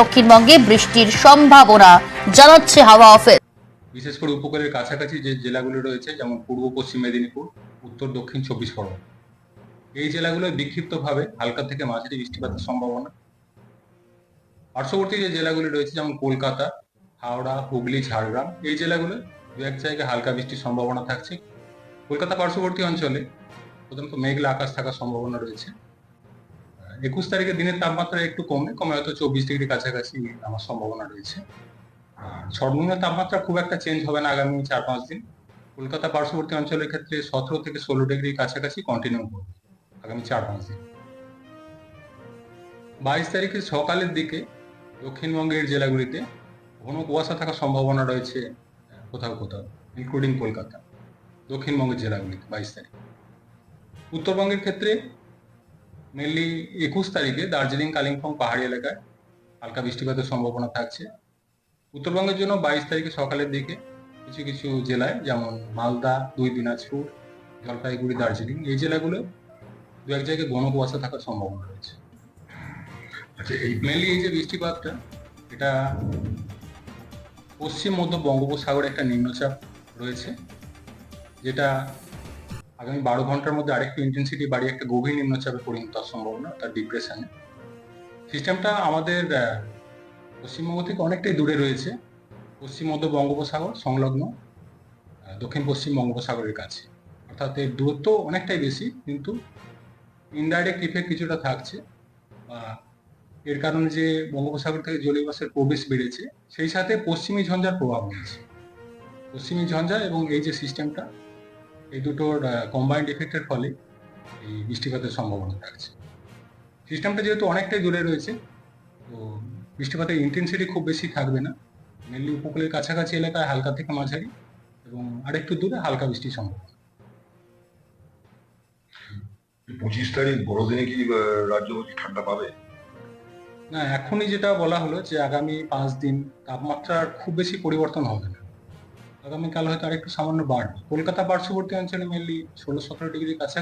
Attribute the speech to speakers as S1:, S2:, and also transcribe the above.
S1: দক্ষিণবঙ্গে বৃষ্টির সম্ভাবনা জানাচ্ছে হাওয়া অফিস।
S2: বিশেষ করে উপকূলের কাছাকাছি যে জেলাগুলি রয়েছে, যেমন পূর্ব, পশ্চিম মেদিনীপুর, উত্তর, দক্ষিণ, চব্বিশ পরগনা। এই জেলাগুলোয় বিক্ষিপ্তভাবে হালকা থেকে মাঝারি বৃষ্টিপাতের সম্ভাবনা। পার্শ্ববর্তী যে জেলাগুলি রয়েছে, যেমন কলকাতা, হাওড়া, হুগলি, ঝাড়গ্রাম, এই জেলাগুলো দু এক জায়গায় হালকা বৃষ্টির সম্ভাবনা থাকছে। কলকাতা পার্শ্ববর্তী অঞ্চলে প্রধানত মেঘলা আকাশ থাকার সম্ভাবনা রয়েছে। একুশ তারিখে দিনের তাপমাত্রা একটু কমে কমে হয়তো চব্বিশ ডিগ্রি কাছাকাছি আমার সম্ভাবনা রয়েছে। সর্বনিম্ন তাপমাত্রা খুব একটা চেঞ্জ হবে না আগামী চার পাঁচ দিন। কলকাতা পার্শ্ববর্তী অঞ্চলের ক্ষেত্রে সতেরো থেকে ষোলো ডিগ্রি কাছাকাছি কন্টিনিউ করবে আগামী চার পাঁচ দিন। বাইশ তারিখে সকালের দিকে দক্ষিণবঙ্গের জেলাগুলিতে ঘন কুয়াশা থাকার সম্ভাবনা রয়েছে কোথাও কোথাও ইনক্লুডিং কলকাতা, দক্ষিণবঙ্গের জেলাগুলিতে বাইশ তারিখ। উত্তরবঙ্গের ক্ষেত্রে মেনলি একুশ তারিখে দার্জিলিং, কালিম্পং পাহাড়ি এলাকায় হালকা বৃষ্টিপাতের সম্ভাবনা থাকছে। উত্তরবঙ্গের জন্য বাইশ তারিখে সকালের দিকে কিছু কিছু জেলায় যেমন মালদা, দুই দিনাজপুর, জলপাইগুড়ি, দার্জিলিং, এই জেলাগুলো দু এক জায়গায় ঘন কুয়াশা থাকার সম্ভাবনা রয়েছে।
S3: আচ্ছা এই
S2: মেনলি এই যে বৃষ্টিপাতটা, এটা পশ্চিম মধ্য বঙ্গোপসাগরে একটা নিম্নচাপ রয়েছে, যেটা আগামী বারো ঘণ্টার মধ্যে আরেকটু ইন্টেন্সিটি বাড়িয়ে একটা গভীর নিম্নচাপে পরিণত হওয়ার সম্ভাবনা, তার ডিপ্রেশনে সিস্টেমটা আমাদের পশ্চিমবঙ্গ থেকে অনেকটাই দূরে রয়েছে। পশ্চিম মধ্য বঙ্গোপসাগর সংলগ্ন দক্ষিণ পশ্চিম বঙ্গোপসাগরের কাছে। অর্থাৎ এর দূরত্ব অনেকটাই বেশি, কিন্তু ইনডাইরেক্ট ইফেক্ট কিছুটা থাকছে। এর কারণে যে বঙ্গোপসাগর থেকে জলীয় বাষ্পের প্রবেশ বেড়েছে, সেই সাথে পশ্চিমী ঝঞ্ঝার প্রভাব রয়েছে। পশ্চিমী ঝঞ্ঝা এবং এই যে সিস্টেমটা এই দুটোর কম্বাইন্ড এফেক্টের ফলে এই বৃষ্টিপাতের সম্ভাবনা থাকছে। সিস্টেমটা যেহেতু অনেকটাই দূরে রয়েছে তো বৃষ্টিপাতের ইন্টেন্সিটি খুব বেশি থাকবে না। মেনলি উপকূলের কাছাকাছি এলাকায় হালকা থেকে মাঝারি এবং আরেকটু দূরে হালকা বৃষ্টির সম্ভাবনা।
S3: পঁচিশ তারিখ বড়দিনে কি রাজ্যবাসী ঠান্ডা পাবে?
S2: না এখনই যেটা বলা হলো যে আগামী পাঁচ দিন তাপমাত্রার খুব বেশি পরিবর্তন হবে না। আগামীকাল হয়তো আরেকটু সামান্য বাড়বে। কলকাতা পার্শ্ববর্তী অঞ্চলে মেনলি ষোলো সতেরো ডিগ্রির কাছাকাছি